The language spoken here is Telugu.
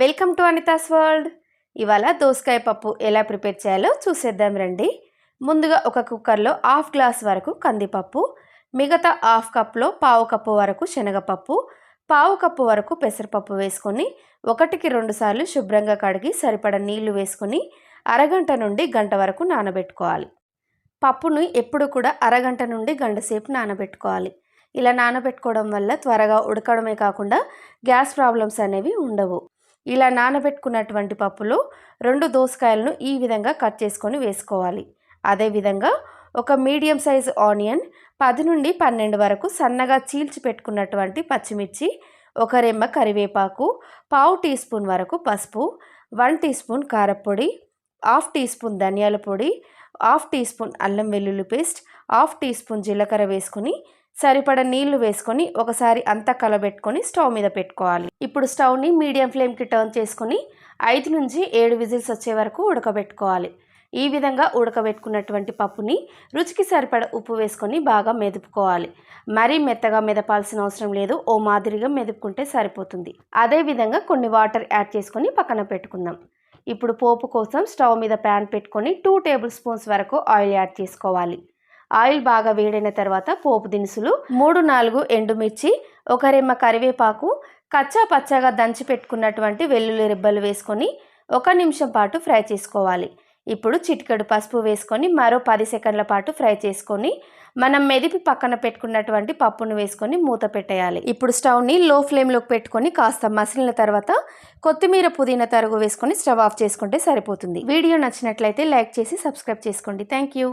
Welcome to Anita's world. ఇవాళ దోసకాయ పప్పు ఎలా ప్రిపేర్ చేయాలో చూసేద్దాం రండి. ముందుగా ఒక కుక్కర్లో హాఫ్ గ్లాస్ వరకు కందిపప్పు మిగతా హాఫ్ కప్లో పావు కప్పు వరకు శనగపప్పు పావు కప్పు వరకు పెసరపప్పు వేసుకొని ఒకటికి రెండు సార్లు శుభ్రంగా కడిగి సరిపడ నీళ్ళు వేసుకొని అరగంట నుండి గంట వరకు నానబెట్టుకోవాలి. పప్పును ఎప్పుడు కూడా అరగంట నుండి గంట సేపు నానబెట్టుకోవాలి. ఇలా నానబెట్టుకోవడం వల్ల త్వరగా ఉడకడమే కాకుండా గ్యాస్ ప్రాబ్లమ్స్ అనేవి ఉండవు. ఇలా నానబెట్టుకున్నటువంటి పప్పులో రెండు దోసకాయలను ఈ విధంగా కట్ చేసుకొని వేసుకోవాలి. అదేవిధంగా ఒక మీడియం సైజు ఆనియన్ పది నుండి పన్నెండు వరకు సన్నగా చీల్చి పెట్టుకున్నటువంటి పచ్చిమిర్చి ఒక రెమ్మ కరివేపాకు పావు టీ స్పూన్ వరకు పసుపు వన్ టీ స్పూన్ కారపొడి హాఫ్ టీ స్పూన్ ధనియాల పొడి హాఫ్ టీ స్పూన్ అల్లం వెల్లుల్లి పేస్ట్ హాఫ్ టీ స్పూన్ జీలకర్ర వేసుకొని సరిపడ నీళ్ళు వేసుకొని ఒకసారి అంతా కలబెట్టుకొని స్టవ్ మీద పెట్టుకోవాలి. ఇప్పుడు స్టవ్ని మీడియం ఫ్లేమ్కి టర్న్ చేసుకొని ఐదు నుంచి ఏడు విజిల్స్ వచ్చే వరకు ఉడకబెట్టుకోవాలి. ఈ విధంగా ఉడకబెట్టుకున్నటువంటి పప్పుని రుచికి సరిపడ ఉప్పు వేసుకొని బాగా మెదుపుకోవాలి. మరీ మెత్తగా మెదపాల్సిన అవసరం లేదు. ఓ మాదిరిగా మెదుపుకుంటే సరిపోతుంది. అదేవిధంగా కొన్ని వాటర్ యాడ్ చేసుకొని పక్కన పెట్టుకుందాం. ఇప్పుడు పోపు కోసం స్టవ్ మీద ప్యాన్ పెట్టుకొని టూ టేబుల్ స్పూన్స్ వరకు ఆయిల్ యాడ్ చేసుకోవాలి. ఆయిల్ బాగా వేడైన తర్వాత పోపు దినుసులు మూడు నాలుగు ఎండుమిర్చి ఒక రెమ్మ కరివేపాకు కచ్చా పచ్చగా దంచి పెట్టుకున్నటువంటి వెల్లుల్లి రెబ్బలు వేసుకొని ఒక నిమిషం పాటు ఫ్రై చేసుకోవాలి. ఇప్పుడు చిటికెడు పసుపు వేసుకొని మరో పది సెకండ్ల పాటు ఫ్రై చేసుకొని మనం మెదిపి పక్కన పెట్టుకున్నటువంటి పప్పును వేసుకొని మూత పెట్టేయాలి. ఇప్పుడు స్టవ్ని లో ఫ్లేమ్లోకి పెట్టుకొని కాస్త మసిలిన తర్వాత కొత్తిమీర పుదీనా తరుగు వేసుకొని స్టవ్ ఆఫ్ చేసుకుంటే సరిపోతుంది. వీడియో నచ్చినట్లయితే లైక్ చేసి సబ్స్క్రైబ్ చేసుకోండి. Thank you.